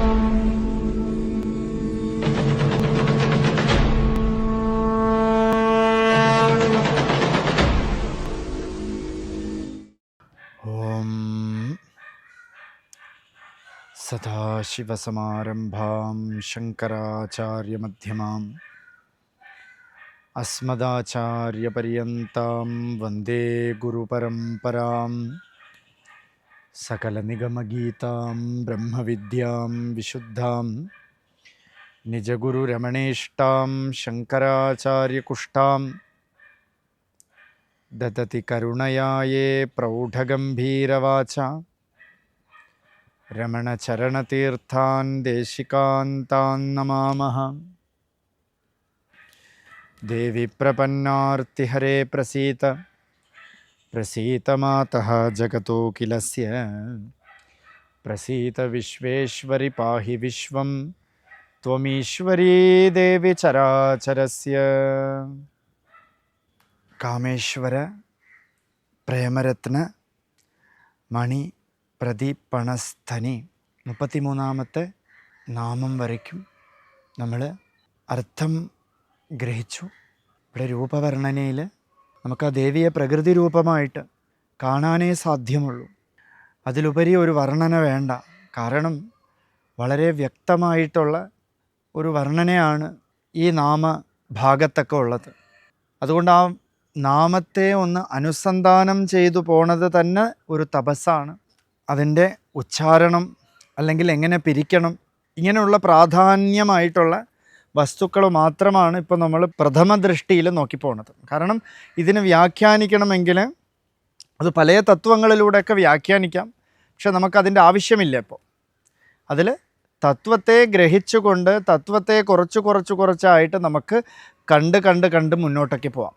ॐ सदाशिवसमारम्भां शङ्कराचार्यमध्यमाम् अस्मदाचार्यपर्यन्तां वंदे गुरुपरम्परां सकलनिगमगीतां, ब्रह्मविद्यां, विशुद्धां, निजगुरुरमणेष्टां, शङ्कराचार्यकुष्ठां, ददति करुणया ये प्रौढगम्भीरवाचा, रमणचरणतीर्थान् देशिकान्तान् नमामः। देवि प्रपन्नार्तिहरे प्रसीत। प्रसीत मातः जगतोऽखिलस्य प्रसीत विश्वेश्वरि पाहि विश्वं त्वमीश्वरी देवि चराचरस्य കാമേശ്വര പ്രേമരത്ന മണി പ്രതിപണസ്ഥനി മുപ്പത്തിമൂന്നാമത്തെ നാമം വരയ്ക്കും നമ്മൾ അർത്ഥം ഗ്രഹിച്ചു ഇവിടെ രൂപവർണ്ണനയിൽ നമുക്ക് ആ ദേവിയെ പ്രകൃതി രൂപമായിട്ട് കാണാനേ സാധ്യമുള്ളൂ. അതിലുപരി ഒരു വർണന വേണ്ട. കാരണം വളരെ വ്യക്തമായിട്ടുള്ള ഒരു വർണനയാണ് ഈ നാമ ഭാഗത്തൊക്കെ ഉള്ളത്. അതുകൊണ്ട് ആ നാമത്തെ ഒന്ന് അനുസന്ധാനം ചെയ്തു പോണത് തന്നെ ഒരു തപസ്സാണ്. അതിന്റെ ഉച്ചാരണം അല്ലെങ്കിൽ എങ്ങനെ പിരിക്കണം ഇങ്ങനെയുള്ള പ്രാധാന്യമായിട്ടുള്ള വസ്തുക്കൾ മാത്രമാണ് ഇപ്പോൾ നമ്മൾ പ്രഥമ ദൃഷ്ടിയിൽ നോക്കിപ്പോണത് കാരണം ഇതിന് വ്യാഖ്യാനിക്കണമെങ്കിൽ അത് പല തത്വങ്ങളിലൂടെയൊക്കെ വ്യാഖ്യാനിക്കാം. പക്ഷെ നമുക്കതിന്റെ ആവശ്യമില്ല ഇപ്പോൾ. അതിൽ തത്വത്തെ ഗ്രഹിച്ചുകൊണ്ട് തത്വത്തെ കുറച്ച് കുറച്ച് കുറച്ചായിട്ട് നമുക്ക് കണ്ട് കണ്ട് കണ്ട് മുന്നോട്ടേക്ക് പോവാം.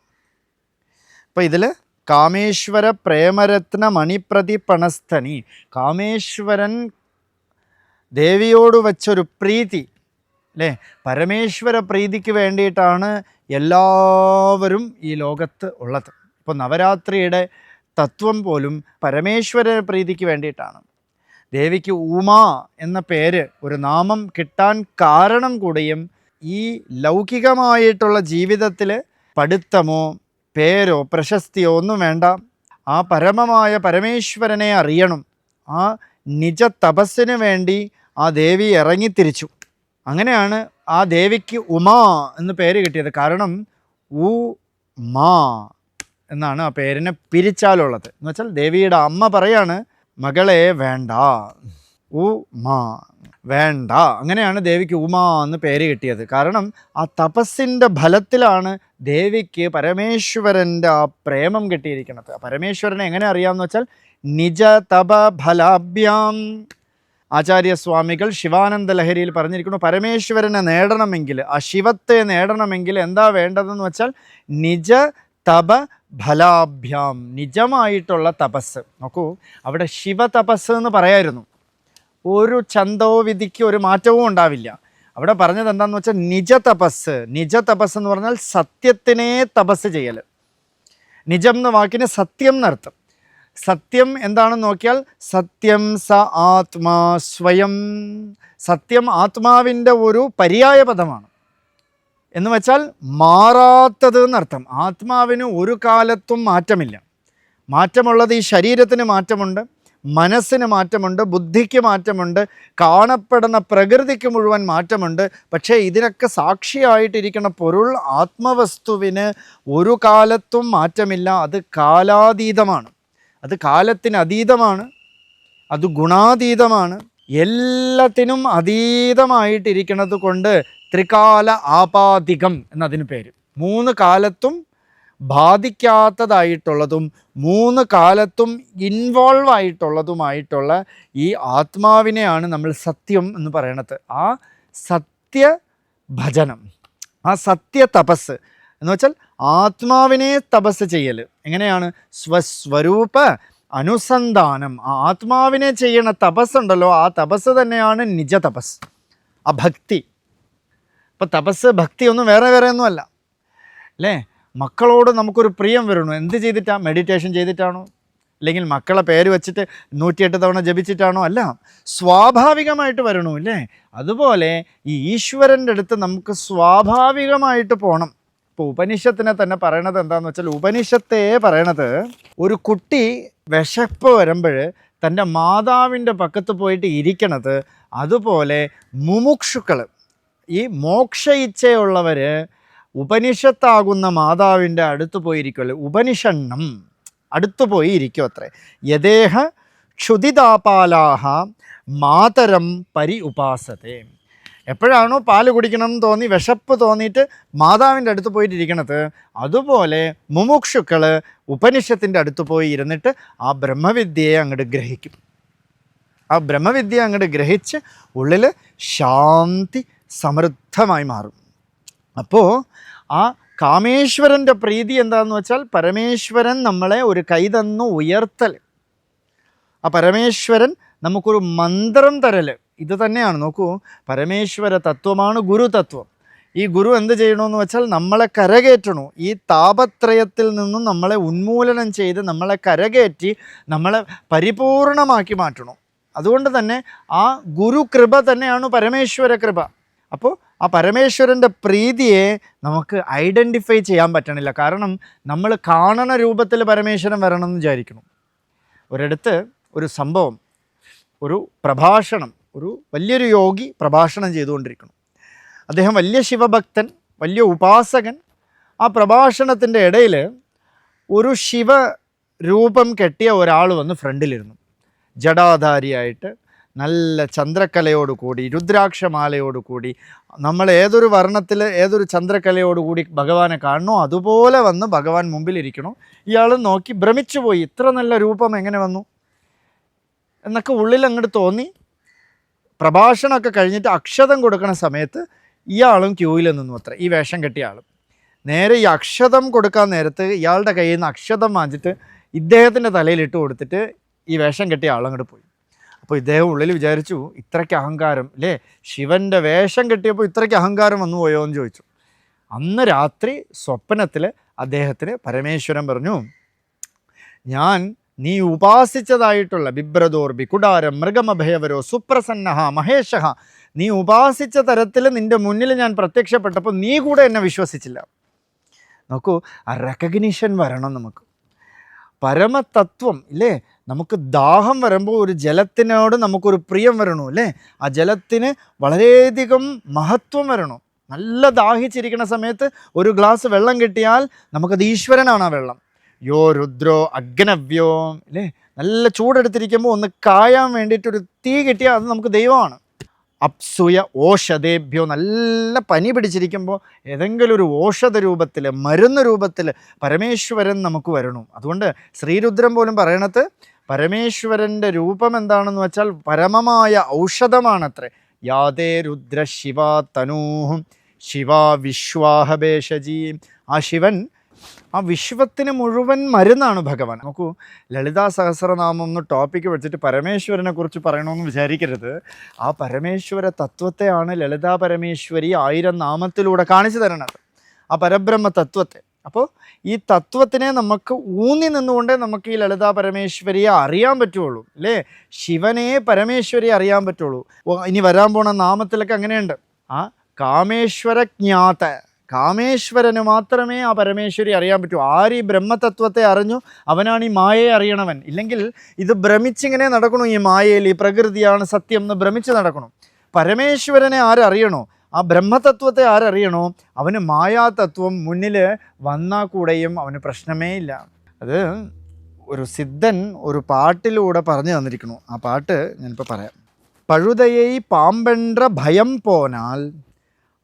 അപ്പോൾ ഇതിൽ കാമേശ്വര പ്രേമരത്ന മണിപ്രതി പണസ്ഥനി കാമേശ്വരൻ ദേവിയോട് വച്ചൊരു പ്രീതി അല്ലേ? പരമേശ്വര പ്രീതിക്ക് വേണ്ടിയിട്ടാണ് എല്ലാവരും ഈ ലോകത്ത് ഉള്ളത്. ഇപ്പോൾ നവരാത്രിയുടെ തത്വം പോലും പരമേശ്വര പ്രീതിക്ക് വേണ്ടിയിട്ടാണ്. ദേവിക്ക് ഉമ എന്ന പേര് ഒരു നാമം കിട്ടാൻ കാരണം കൂടിയും ഈ ലൗകികമായിട്ടുള്ള ജീവിതത്തിൽ പഠിത്തമോ പേരോ പ്രശസ്തിയോ ഒന്നും വേണ്ട. ആ പരമമായ പരമേശ്വരനെ അറിയണം. ആ നിജ തപസ്സിന് വേണ്ടി ആ ദേവി ഇറങ്ങിത്തിരിച്ചു. അങ്ങനെയാണ് ആ ദേവിക്ക് ഉമാ എന്ന് പേര് കിട്ടിയത്. കാരണം ഉ മാ എന്നാണ് ആ പേരിനെ പിരിച്ചാലുള്ളത്. എന്ന് വെച്ചാൽ ദേവിയുടെ അമ്മ പറയാണ് മകളെ വേണ്ട. ഉ മാ വേണ്ട. അങ്ങനെയാണ് ദേവിക്ക് ഉമാ എന്ന് പേര് കിട്ടിയത്. കാരണം ആ തപസ്സിന്റെ ഫലത്തിലാണ് ദേവിക്ക് പരമേശ്വരന്റെ ആ പ്രേമം കിട്ടിയിരിക്കുന്നത്. പരമേശ്വരനെ എങ്ങനെ അറിയാമെന്ന് വെച്ചാൽ നിജ തപ ഫലാഭ്യാം ആചാര്യസ്വാമികൾ ശിവാനന്ദ ലഹരിയിൽ പറഞ്ഞിരിക്കുന്നു പരമേശ്വരനെ നേടണമെങ്കിൽ ആ ശിവത്തെ നേടണമെങ്കിൽ എന്താ വേണ്ടതെന്ന് വെച്ചാൽ നിജ തപ ഫലാഭ്യാം നിജമായിട്ടുള്ള തപസ്. നോക്കൂ അവിടെ ശിവ തപസ് എന്ന് പറയായിരുന്നു. ഒരു ചന്തോ വിധിക്ക് ഒരു മാറ്റവും ഉണ്ടാവില്ല. അവിടെ പറഞ്ഞത് എന്താണെന്ന് വെച്ചാൽ നിജ തപസ് നിജ തപസ് എന്ന് പറഞ്ഞാൽ സത്യത്തിനെ തപസ് ചെയ്യൽ നിജം എന്ന വാക്കിന് സത്യം എന്നർത്ഥം. സത്യം എന്താണെന്ന് നോക്കിയാൽ സത്യം സ ആത്മാ സ്വയം. സത്യം ആത്മാവിന്റെ ഒരു പര്യായ പദമാണ്. എന്ന് വെച്ചാൽ മാറാത്തത് എന്നർത്ഥം. ആത്മാവിന് ഒരു കാലത്തും മാറ്റമില്ല. മാറ്റമുള്ളത് ഈ ശരീരത്തിന് മാറ്റമുണ്ട് മനസ്സിന് മാറ്റമുണ്ട് ബുദ്ധിക്ക് മാറ്റമുണ്ട് കാണപ്പെടുന്ന പ്രകൃതിക്ക് മുഴുവൻ മാറ്റമുണ്ട്. പക്ഷേ ഇതിനൊക്കെ സാക്ഷിയായിട്ടിരിക്കുന്ന പൊരുൾ ആത്മവസ്തുവിന് ഒരു കാലത്തും മാറ്റമില്ല അത് കാലാതീതമാണ്. അത് കാലത്തിന് അതീതമാണ് അത് ഗുണാതീതമാണ് എല്ലാത്തിനും അതീതമായിട്ടിരിക്കുന്നത് കൊണ്ട് ത്രികാല ആപാതികം എന്നതിന് പേര്. മൂന്ന് കാലത്തും ബാധിക്കാത്തതായിട്ടുള്ളതും മൂന്ന് കാലത്തും ഇൻവോൾവ് ആയിട്ടുള്ളതുമായിട്ടുള്ള ഈ ആത്മാവിനെയാണ് നമ്മൾ സത്യം എന്ന് പറയണത്. ആ സത്യ ഭജനം ആ സത്യ തപസ് എന്ന് വെച്ചാൽ ആത്മാവിനെ തപസ് ചെയ്യൽ. എങ്ങനെയാണ്? സ്വസ്വരൂപ അനുസന്ധാനം. ആ ആത്മാവിനെ ചെയ്യണ തപസ്സുണ്ടല്ലോ ആ തപസ് തന്നെയാണ് നിജ തപസ് ആ ഭക്തി. അപ്പം തപസ് ഭക്തി ഒന്നും വേറെ വേറെ ഒന്നുമല്ല അല്ലേ. മക്കളോട് നമുക്കൊരു പ്രിയം വരണു. എന്ത് ചെയ്തിട്ടാണ് മെഡിറ്റേഷൻ ചെയ്തിട്ടാണോ? അല്ലെങ്കിൽ മക്കളെ പേര് വെച്ചിട്ട് നൂറ്റിയെട്ട് തവണ ജപിച്ചിട്ടാണോ? അല്ല. സ്വാഭാവികമായിട്ട് വരണു അല്ലേ അതുപോലെ ഈ ഈശ്വരന്റെ അടുത്ത് നമുക്ക് സ്വാഭാവികമായിട്ട് പോകണം ഇപ്പോൾ ഉപനിഷത്തിനെ തന്നെ പറയണത് എന്താണെന്ന് വെച്ചാൽ ഉപനിഷത്തെ പറയണത് ഒരു കുട്ടി വിശപ്പ് വരുമ്പോൾ തന്റെ മാതാവിന്റെ പക്കത്ത് പോയിട്ട് ഇരിക്കണത് അതുപോലെ മുമുക്ഷുക്കൾ. ഈ മോക്ഷ ഇച്ഛയുള്ളവർ ഉപനിഷത്താകുന്ന മാതാവിന്റെ അടുത്ത് പോയിരിക്കുമല്ലോ ഉപനിഷണ്ണം. അടുത്ത് പോയി ഇരിക്കും അത്രേ. യദേഹ ക്ഷുതിതാപാലാഹ മാതരം പരി ഉപാസത്തെ എപ്പോഴാണോ പാൽ കുടിക്കണം എന്ന് തോന്നി വിശപ്പ് തോന്നിയിട്ട് മാതാവിന്റെ അടുത്ത് പോയിട്ട് ഇരിക്കണത് അതുപോലെ മുമുക്ഷുക്കൾ ഉപനിഷത്തിന്റെ അടുത്ത് പോയി ഇരുന്നിട്ട് ആ ബ്രഹ്മവിദ്യയെ അങ്ങോട്ട് ഗ്രഹിക്കും. ആ ബ്രഹ്മവിദ്യ അങ്ങോട്ട് ഗ്രഹിച്ച് ഉള്ളിൽ ശാന്തി സമൃദ്ധമായി മാറും. അപ്പോൾ ആ കാമേശ്വരന്റെ പ്രീതി എന്താണെന്ന് വെച്ചാൽ പരമേശ്വരൻ നമ്മളെ ഒരു കൈതന്നു ഉയർത്തൽ. ആ പരമേശ്വരൻ നമുക്കൊരു മന്ത്രം തരൽ ഇത് തന്നെയാണ്. നോക്കൂ പരമേശ്വര തത്വമാണ് ഗുരു തത്വം. ഈ ഗുരു എന്ത് ചെയ്യണമെന്ന് വെച്ചാൽ നമ്മളെ കരകയറ്റണു. ഈ താപത്രയത്തിൽ നിന്നും നമ്മളെ ഉന്മൂലനം ചെയ്ത് നമ്മളെ കരകയറ്റി നമ്മളെ പരിപൂർണമാക്കി മാറ്റണു. അതുകൊണ്ട് തന്നെ ആ ഗുരു കൃപ തന്നെയാണ് പരമേശ്വര കൃപ. അപ്പോൾ ആ പരമേശ്വരന്റെ പ്രീതിയെ നമുക്ക് ഐഡന്റിഫൈ ചെയ്യാൻ പറ്റണില്ല. കാരണം നമ്മൾ കാണണ രൂപത്തിൽ പരമേശ്വരൻ വരണം എന്ന് വിചാരിക്കണം ഒരിടത്ത് ഒരു സംഭവം. ഒരു പ്രഭാഷണം ഒരു വലിയൊരു യോഗി പ്രഭാഷണം ചെയ്തുകൊണ്ടിരിക്കണം അദ്ദേഹം വലിയ ശിവഭക്തൻ വലിയ ഉപാസകൻ. ആ പ്രഭാഷണത്തിന്റെ ഇടയിൽ ഒരു ശിവ രൂപം കെട്ടിയ ഒരാൾ വന്ന് ഫ്രണ്ടിലിരുന്നു. ജടാധാരിയായിട്ട് നല്ല ചന്ദ്രക്കലയോടുകൂടി രുദ്രാക്ഷമാലയോടുകൂടി രുദ്രാക്ഷമാലയോട് കൂടി നമ്മൾ ഏതൊരു വർണത്തിൽ ഏതൊരു ചന്ദ്രക്കലയോടുകൂടി ഭഗവാനെ കാണണോ അതുപോലെ വന്ന് ഭഗവാൻ മുമ്പിലിരിക്കണോ? ഇയാൾ നോക്കി ഭ്രമിച്ചു പോയി ഇത്ര നല്ല രൂപം എങ്ങനെ വന്നു? എന്നൊക്കെ ഉള്ളിൽ അങ്ങോട്ട് തോന്നി. പ്രഭാഷണമൊക്കെ കഴിഞ്ഞിട്ട് അക്ഷതം കൊടുക്കുന്ന സമയത്ത് ഇയാളും ക്യൂയിൽ നിന്നു അത്ര ഈ വേഷം കെട്ടിയ ആളും. നേരെ ഈ അക്ഷതം കൊടുക്കാൻ നേരത്ത് ഇയാളുടെ കയ്യിൽ നിന്ന് അക്ഷതം വാങ്ങിച്ചിട്ട് ഇദ്ദേഹത്തിന്റെ തലയിൽ ഇട്ട് കൊടുത്തിട്ട് ഈ വേഷം കെട്ടിയ ആളങ്ങോട്ട് പോയി. അപ്പോൾ ഇദ്ദേഹം ഉള്ളിൽ വിചാരിച്ചു ഇത്രയ്ക്ക് അഹങ്കാരം അല്ലേ ശിവന്റെ വേഷം കെട്ടിയപ്പോൾ ഇത്രയ്ക്ക് അഹങ്കാരം വന്നു പോയോ? എന്ന് ചോദിച്ചു. അന്ന് രാത്രി സ്വപ്നത്തിൽ അദ്ദേഹത്തിന് പരമേശ്വരൻ പറഞ്ഞു ഞാൻ നീ ഉപാസിച്ചതായിട്ടുള്ള ബിബ്രദോർ ബികുടാരം മൃഗമഭയവരോ സുപ്രസന്നഹ മഹേഷഹ നീ ഉപാസിച്ച തരത്തിൽ നിന്റെ മുന്നിൽ ഞാൻ പ്രത്യക്ഷപ്പെട്ടപ്പോൾ നീ കൂടെ എന്നെ വിശ്വസിച്ചില്ല. നോക്കൂ ആ റെക്കഗ്നീഷൻ വരണം നമുക്ക്. പരമതത്വം ഇല്ലേ? നമുക്ക് ദാഹം വരുമ്പോൾ ഒരു ജലത്തിനോട് നമുക്കൊരു പ്രിയം വരണു അല്ലേ ആ ജലത്തിന് വളരെയധികം മഹത്വം വരണം. നല്ല ദാഹിച്ചിരിക്കുന്ന സമയത്ത് ഒരു ഗ്ലാസ് വെള്ളം കിട്ടിയാൽ നമുക്കത് ഈശ്വരനാണ് ആ വെള്ളം. യോ രുദ്രോ അഗ്നവ്യോ അല്ലേ? നല്ല ചൂടെടുത്തിരിക്കുമ്പോൾ ഒന്ന് കായാൻ വേണ്ടിയിട്ടൊരു തീ കിട്ടിയാൽ അത് നമുക്ക് ദൈവമാണ്. അപ്സുയ ഓഷധേഭ്യോ നല്ല പനി പിടിച്ചിരിക്കുമ്പോൾ ഏതെങ്കിലും ഒരു ഓഷധ രൂപത്തിൽ മരുന്ന് രൂപത്തിൽ പരമേശ്വരൻ നമുക്ക് വരണം. അതുകൊണ്ട് ശ്രീരുദ്രൻ പോലും പറയണത് പരമേശ്വരന്റെ രൂപം എന്താണെന്ന് വെച്ചാൽ പരമമായ ഔഷധമാണത്രേ. യാതേ രുദ്ര ശിവ തനൂഹും ശിവ വിശ്വാഹഭേഷജീം ആ ശിവൻ ആ വിശ്വത്തിന് മുഴുവൻ മരുന്നാണ് ഭഗവാൻ. നോക്കൂ ലളിതാ സഹസ്രനാമം എന്ന് ടോപ്പിക്ക് വെച്ചിട്ട് പരമേശ്വരനെ കുറിച്ച് പറയണമെന്ന് വിചാരിക്കരുത്. ആ പരമേശ്വര തത്വത്തെയാണ് ലളിതാ പരമേശ്വരി ആയിരം നാമത്തിലൂടെ കാണിച്ചു തരണത് ആ പരബ്രഹ്മ തത്വത്തെ. അപ്പോൾ ഈ തത്വത്തിനെ നമുക്ക് ഊന്നി നിന്നുകൊണ്ടേ നമുക്ക് ഈ ലളിതാ പരമേശ്വരിയെ അറിയാൻ പറ്റുള്ളൂ അല്ലേ? ശിവനെ പരമേശ്വരി അറിയാൻ പറ്റുള്ളൂ. ഇനി വരാൻ പോണ നാമത്തിലൊക്കെ അങ്ങനെയുണ്ട് ആ കാമേശ്വര ജ്ഞാത കാമേശ്വരന് മാത്രമേ ആ പരമേശ്വരി അറിയാൻ പറ്റൂ. ആര് ഈ ബ്രഹ്മതത്വത്തെ അറിഞ്ഞു അവനാണ് ഈ മായയെ അറിയണവൻ. ഇല്ലെങ്കിൽ ഇത് ഭ്രമിച്ചിങ്ങനെ നടക്കണു ഈ മായയിൽ ഈ പ്രകൃതിയാണ് സത്യം എന്ന് ഭ്രമിച്ച് നടക്കണം. പരമേശ്വരനെ ആരറിയണോ? ആ ബ്രഹ്മതത്വത്തെ ആരറിയണോ? അവന് മായാതത്വം മുന്നിൽ വന്നാൽ കൂടെയും അവന് പ്രശ്നമേ ഇല്ല. അത് ഒരു സിദ്ധൻ ഒരു പാട്ടിലൂടെ പറഞ്ഞു തന്നിരിക്കുന്നു. ആ പാട്ട് ഞാനിപ്പോൾ പറയാം. പഴുതയെ പാമ്പെன்ற ഭയം പോനാൽ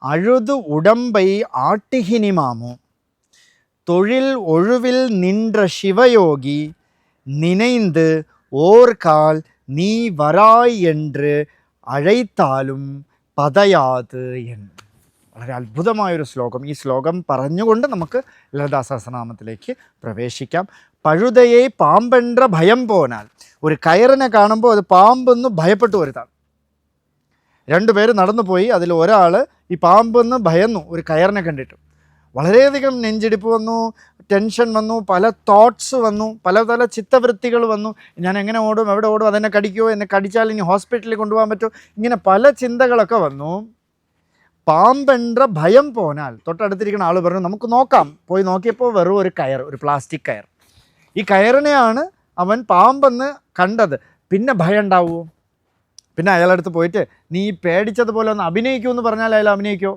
அழுது உடம்பை ஆட்டுகினிமாமோ തൊഴിൽ ஒழுவில் നിന്ന ശിവയോഗി നനൈന്ത് ഓർക്കാൽ നീ വരായ് എന്ന് അഴൈത്താലും പതയാത് എന്ന്. വളരെ അത്ഭുതമായൊരു ശ്ലോകം. ഈ ശ്ലോകം പറഞ്ഞുകൊണ്ട് നമുക്ക് ലളിതാ സഹസ്രനാമത്തിലേക്ക് പ്രവേശിക്കാം. പഴുതയെ പാമ്പെன்ற ഭയം പോനാൽ. ഒരു കയറിനെ കാണുമ്പോൾ അത് പാമ്പെന്ന് ഭയപ്പെട്ടു വരുത്താണ് രണ്ടുപേര് നടന്നു പോയി അതിൽ ഒരാൾ ഈ പാമ്പെന്ന് ഭയന്നു. ഒരു കയറിനെ കണ്ടിട്ട്. വളരെയധികം നെഞ്ചിടിപ്പ് വന്നു ടെൻഷൻ വന്നു പല തോട്ട്സ് വന്നു പല പല ചിത്തവൃത്തികൾ വന്നു. ഞാൻ എങ്ങനെ ഓടും എവിടെ ഓടും അതെന്നെ കടിക്കുമോ എന്നെ കടിച്ചാൽ ഇനി ഹോസ്പിറ്റലിൽ കൊണ്ടുപോകാൻ പറ്റുമോ? ഇങ്ങനെ പല ചിന്തകളൊക്കെ വന്നു. പാമ്പെന്റെ ഭയം പോനാൽ തൊട്ടടുത്തിരിക്കുന്ന ആൾ പറഞ്ഞു നമുക്ക് നോക്കാം. പോയി നോക്കിയപ്പോൾ വെറും ഒരു കയർ ഒരു പ്ലാസ്റ്റിക് കയർ. ഈ കയറിനെയാണ് അവൻ പാമ്പെന്ന് കണ്ടത്. പിന്നെ ഭയം ഉണ്ടാവുമോ പിന്നെ അയാളുടെ അയാളടുത്ത് പോയിട്ട് നീ പേടിച്ചതുപോലെ ഒന്ന് അഭിനയിക്കൂ എന്ന് പറഞ്ഞാൽ അയാൾ അഭിനയിക്കോ?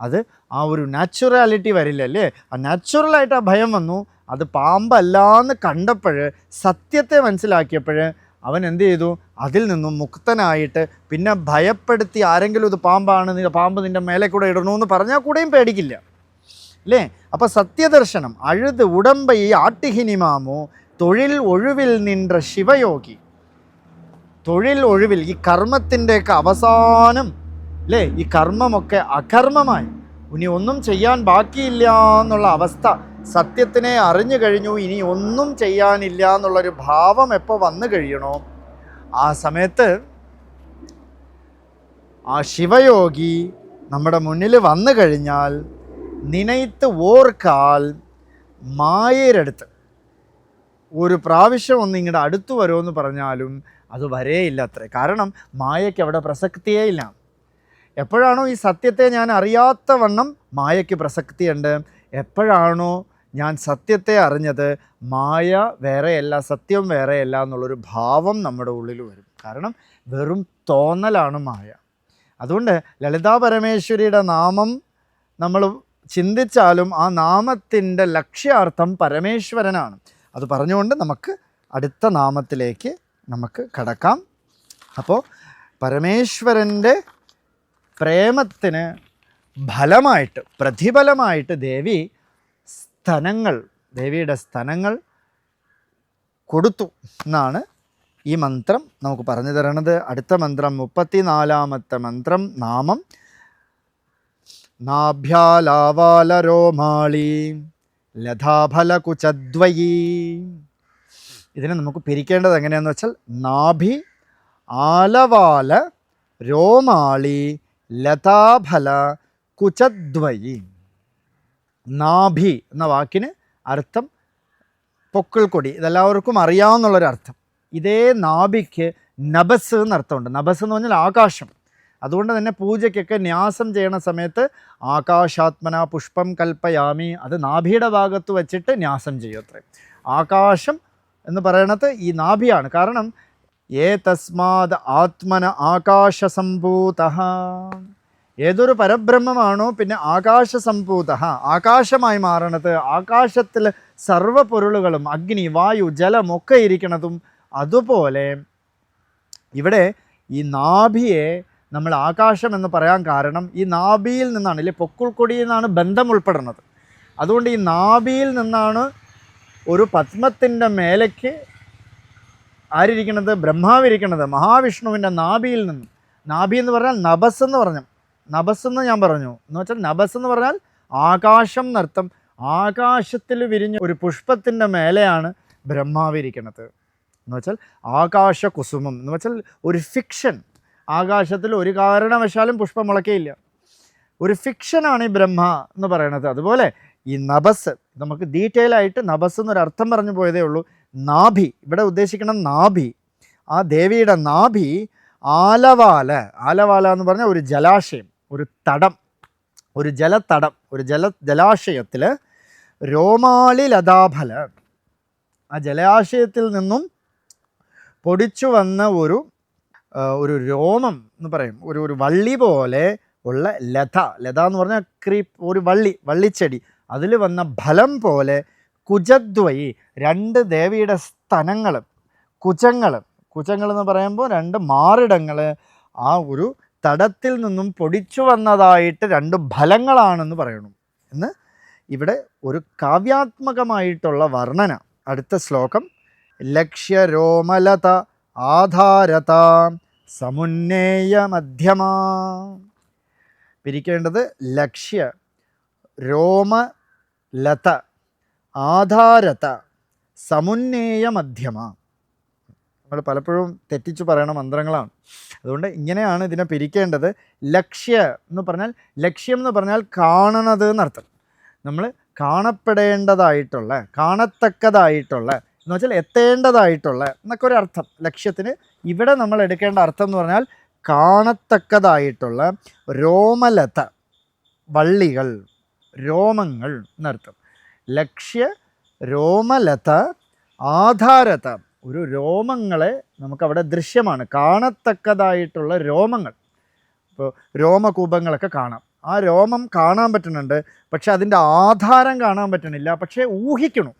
അത് ആ ഒരു നാച്ചുറാലിറ്റി വരില്ല അല്ലേ? ആ നാച്ചുറലായിട്ട് ആ ഭയം വന്നു. അത് പാമ്പല്ലാന്ന് കണ്ടപ്പോൾ സത്യത്തെ മനസ്സിലാക്കിയപ്പോൾ അവൻ എന്ത് ചെയ്തു? അതിൽ നിന്നും മുക്തനായിട്ട് പിന്നെ ഭയപ്പെടുത്തി ആരെങ്കിലും ഇത് പാമ്പാണ് നീ പാമ്പ് നിന്റെ മേലെ കൂടെ ഇടണമെന്ന് പറഞ്ഞാൽ കൂടെയും പേടിക്കില്ല അല്ലേ? അപ്പോൾ സത്യദർശനം അഴുത് ഉടമ്പൈ ആട്ടിഹിനിമാമോ തൊഴിൽ ഒഴിവിൽ നിன்ற ശിവയോഗി. തൊഴിൽ ഒഴിവിൽ ഈ കർമ്മത്തിന്റെയൊക്കെ അവസാനം അല്ലേ ഈ കർമ്മമൊക്കെ അകർമ്മമായി. ഇനി ഒന്നും ചെയ്യാൻ ബാക്കിയില്ല എന്നുള്ള അവസ്ഥ സത്യത്തിനെ അറിഞ്ഞു കഴിഞ്ഞു. ഇനി ഒന്നും ചെയ്യാനില്ല എന്നുള്ളൊരു ഭാവം എപ്പോൾ വന്നു കഴിയണോ? ആ സമയത്ത് ആ ശിവയോഗി നമ്മുടെ മുന്നിൽ വന്നു കഴിഞ്ഞാൽ നിനയത്ത് ഓർക്കാൽ മായരടുത്ത്. ഒരു പ്രാവശ്യം ഒന്ന് ഇങ്ങോട്ട് അടുത്തു വരുമെന്ന് പറഞ്ഞാലും അത് വരേയില്ല അത്രേ. കാരണം മായയ്ക്ക് അവിടെ പ്രസക്തിയേ ഇല്ല. എപ്പോഴാണോ ഈ സത്യത്തെ ഞാൻ അറിയാത്ത വണ്ണം മായയ്ക്ക് പ്രസക്തിയുണ്ട്. എപ്പോഴാണോ ഞാൻ സത്യത്തെ അറിഞ്ഞത് മായ വേറെയല്ല സത്യം വേറെയല്ല എന്നുള്ളൊരു ഭാവം നമ്മുടെ ഉള്ളിൽ വരും. കാരണം വെറും തോന്നലാണ് മായ. അതുകൊണ്ട് ലളിതാ പരമേശ്വരിയുടെ നാമം നമ്മൾ ചിന്തിച്ചാലും ആ നാമത്തിന്റെ ലക്ഷ്യാർത്ഥം പരമേശ്വരനാണ്. അത് പറഞ്ഞുകൊണ്ട് നമുക്ക് അടുത്ത നാമത്തിലേക്ക് നമുക്ക് കടക്കാം. അപ്പോൾ പരമേശ്വരന്റെ പ്രേമത്തിന് ഫലമായിട്ട് പ്രതിഫലമായിട്ട് ദേവി സ്തനങ്ങൾ ദേവിയുടെ സ്തനങ്ങൾ കൊടുത്തു എന്നാണ് ഈ മന്ത്രം നമുക്ക് പറഞ്ഞു തരണത് അടുത്ത മന്ത്രം മുപ്പത്തിനാലാമത്തെ മന്ത്രം നാമം നാഭ്യാലാവാലരോമാളി ലഥാഫലകുചദ്വയീ ഇതിനെ നമുക്ക് പിരിക്കേണ്ടത് എങ്ങനെയാണെന്ന് വെച്ചാൽ നാഭി ആലവാല രോമാളി ലതാഫല കുചദ്വയി. നാഭി എന്ന വാക്കിന് അർത്ഥം പൊക്കിൾക്കൊടി. ഇതെല്ലാവർക്കും അറിയാവുന്നുള്ളൊരർത്ഥം ഇതേ നാഭിക്ക് നബസ് എന്നർത്ഥമുണ്ട്. നബസ് എന്ന് പറഞ്ഞാൽ ആകാശം. അതുകൊണ്ട് തന്നെ പൂജയ്ക്കൊക്കെ ന്യാസം ചെയ്യണ സമയത്ത് ആകാശാത്മന പുഷ്പം കൽപ്പയാമി. അത് നാഭിയുടെ ഭാഗത്ത് വച്ചിട്ട് ന്യാസം ചെയ്യും അത്രേ. ആകാശം എന്ന് പറയണത് ഈ നാഭിയാണ്. കാരണം ഏ തസ്മാത് ആത്മന ആകാശസംഭൂത. ഏതൊരു പരബ്രഹ്മമാണോ പിന്നെ ആകാശസംഭൂത. ആകാശമായി മാറണത് ആകാശത്തിൽ സർവ പൊരുളുകളും അഗ്നി വായു ജലം ഒക്കെ ഇരിക്കണതും അതുപോലെ ഇവിടെ ഈ നാഭിയെ നമ്മൾ ആകാശം എന്ന് പറയാൻ കാരണം ഈ നാഭിയിൽ നിന്നാണ് ഇല്ലേ പൊക്കുൾക്കൊടിയിൽ നിന്നാണ് ബന്ധം ഉൾപ്പെടുന്നത്. അതുകൊണ്ട് ഈ നാഭിയിൽ നിന്നാണ് ഒരു പത്മത്തിന്റെ മേലേക്ക് ആരിയ്ക്കുന്നത് ബ്രഹ്മാവിരിക്കണത്. മഹാവിഷ്ണുവിന്റെ നാഭിയിൽ നിന്ന്. നാഭി എന്ന് പറഞ്ഞാൽ നബസ് എന്ന് പറഞ്ഞു. നബസ് എന്ന് ഞാൻ പറഞ്ഞു. എന്ന് വെച്ചാൽ നബസ് എന്ന് പറഞ്ഞാൽ ആകാശം നൃത്തം ആകാശത്തിൽ വിരിഞ്ഞ ഒരു പുഷ്പത്തിന്റെ മേലെയാണ് ബ്രഹ്മാവിരിക്കണത്. എന്ന് വെച്ചാൽ ആകാശ കുസുമം. എന്ന് വെച്ചാൽ ഒരു ഫിക്ഷൻ. ആകാശത്തിൽ ഒരു കാരണവശാലും പുഷ്പം മുളക്കേയില്ല ഒരു ഫിക്ഷനാണ് ഈ ബ്രഹ്മ എന്ന് പറയണത്. അതുപോലെ ഈ നബസ് നമുക്ക് ഡീറ്റെയിൽ ആയിട്ട് നബസ് എന്നൊരു അർത്ഥം പറഞ്ഞു പോയതേ ഉള്ളൂ. നാഭി ഇവിടെ ഉദ്ദേശിക്കണം നാഭി ആ ദേവിയുടെ നാഭി ആലവാല ആലവാല എന്ന് പറഞ്ഞാൽ ഒരു ജലാശയം ഒരു തടം ഒരു ജലത്തടം ഒരു ജല ജലാശയത്തിൽ രോമാളി ലതാഫല ആ ജലാശയത്തിൽ നിന്നും പൊടിച്ചു വന്ന ഒരു ഒരു രോമം എന്ന് പറയും. ഒരു ഒരു വള്ളി പോലെ ഉള്ള ലത ലത എന്ന് പറഞ്ഞാൽ ക്രീപ്പ് ഒരു വള്ളി വള്ളിച്ചെടി. അതിൽ വന്ന ഫലം പോലെ കുജദ്വയി രണ്ട് ദേവിയുടെ സ്തനങ്ങൾ കുജങ്ങൾ കുജങ്ങൾ എന്ന് പറയുമ്പോൾ രണ്ട് മാറിടങ്ങൾ ആ ഒരു തടത്തിൽ നിന്നും പൊടിച്ചു വന്നതായിട്ട് രണ്ട് ഫലങ്ങളാണെന്ന് പറയണം. എന്ന് ഇവിടെ ഒരു കാവ്യാത്മകമായിട്ടുള്ള വർണന. അടുത്ത ശ്ലോകം. ലക്ഷ്യരോമലത ആധാരത സമുന്നേയ മധ്യമാ. പിരിക്കേണ്ടത് ലക്ഷ്യ രോമലത ആധാരത സമുന്നേയ മധ്യമ. നമ്മൾ പലപ്പോഴും തെറ്റിച്ചു പറയണ മന്ത്രങ്ങളാണ്. അതുകൊണ്ട് ഇങ്ങനെയാണ് ഇതിനെ പിരിക്കേണ്ടത്. ലക്ഷ്യ എന്ന് പറഞ്ഞാൽ ലക്ഷ്യം എന്ന് പറഞ്ഞാൽ കാണണത് എന്നർത്ഥം. നമ്മൾ കാണപ്പെടേണ്ടതായിട്ടുള്ള കാണത്തക്കതായിട്ടുള്ള എന്ന് വെച്ചാൽ എത്തേണ്ടതായിട്ടുള്ള എന്നൊക്കെ ഒരു അർത്ഥം. ലക്ഷ്യത്തിന് ഇവിടെ നമ്മൾ എടുക്കേണ്ട അർത്ഥം എന്ന് പറഞ്ഞാൽ കാണത്തക്കതായിട്ടുള്ള രോമലത വള്ളികൾ. രോമങ്ങൾ എന്നർത്ഥം. ലക്ഷ്യ രോമലത ആധാരത. ഒരു രോമങ്ങളെ നമുക്കവിടെ ദൃശ്യമാണ്. കാണത്തക്കതായിട്ടുള്ള രോമങ്ങൾ. ഇപ്പോൾ രോമകൂപങ്ങളൊക്കെ കാണാം. ആ രോമം കാണാൻ പറ്റുന്നുണ്ട്. പക്ഷെ അതിന്റെ ആധാരം കാണാൻ പറ്റണില്ല പക്ഷേ ഊഹിക്കണം.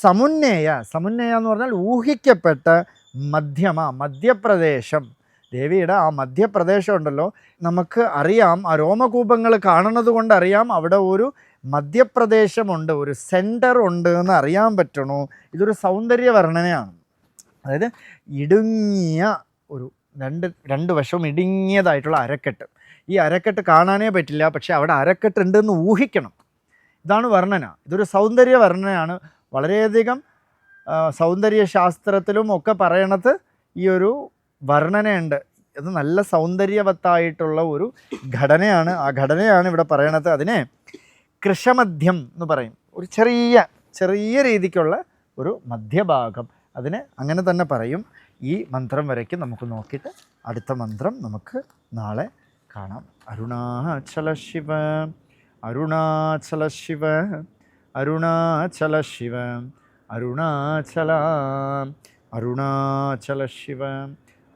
സമുന്നേയ സമുന്നേയ എന്ന് പറഞ്ഞാൽ ഊഹിക്കപ്പെട്ട മധ്യമ മധ്യപ്രദേശം. ദേവിയുടെ ആ മധ്യപ്രദേശം ഉണ്ടല്ലോ നമുക്ക് അറിയാം ആ രോമകൂപങ്ങൾ കാണുന്നത് കൊണ്ട് അറിയാം അവിടെ ഒരു മധ്യപ്രദേശമുണ്ട് ഒരു സെന്റർ ഉണ്ട് എന്ന് അറിയാൻ പറ്റണു. ഇതൊരു സൗന്ദര്യ വർണനയാണ് അതായത് ഇടുങ്ങിയ ഒരു രണ്ട് രണ്ട് വശവും ഇടുങ്ങിയതായിട്ടുള്ള അരക്കെട്ട്. ഈ അരക്കെട്ട് കാണാനേ പറ്റില്ല പക്ഷേ അവിടെ അരക്കെട്ട് ഉണ്ടെന്ന് ഊഹിക്കണം. ഇതാണ് വർണന. ഇതൊരു സൗന്ദര്യ വർണനയാണ് വളരെയധികം സൗന്ദര്യശാസ്ത്രത്തിലും സൗന്ദര്യ ശാസ്ത്രത്തിലും ഒക്കെ പറയണത് ഈ ഒരു വർണനയുണ്ട്. അത് നല്ല സൗന്ദര്യവത്തായിട്ടുള്ള ഒരു ഘടനയാണ്. ആ ഘടനയാണ് ഇവിടെ പറയണത്. അതിനെ കൃഷമധ്യം എന്ന് പറയും. ഒരു ചെറിയ ചെറിയ രീതിക്കുള്ള ഒരു മധ്യഭാഗം. അതിന് അങ്ങനെ തന്നെ പറയും. ഈ മന്ത്രം വരയ്ക്ക് നമുക്ക് നോക്കിയിട്ട് അടുത്ത മന്ത്രം നമുക്ക് നാളെ കാണാം. അരുണാചല ശിവ അരുണാചല ശിവ അരുണാചല ശിവ അരുണാചല അരുണാചല ശിവ.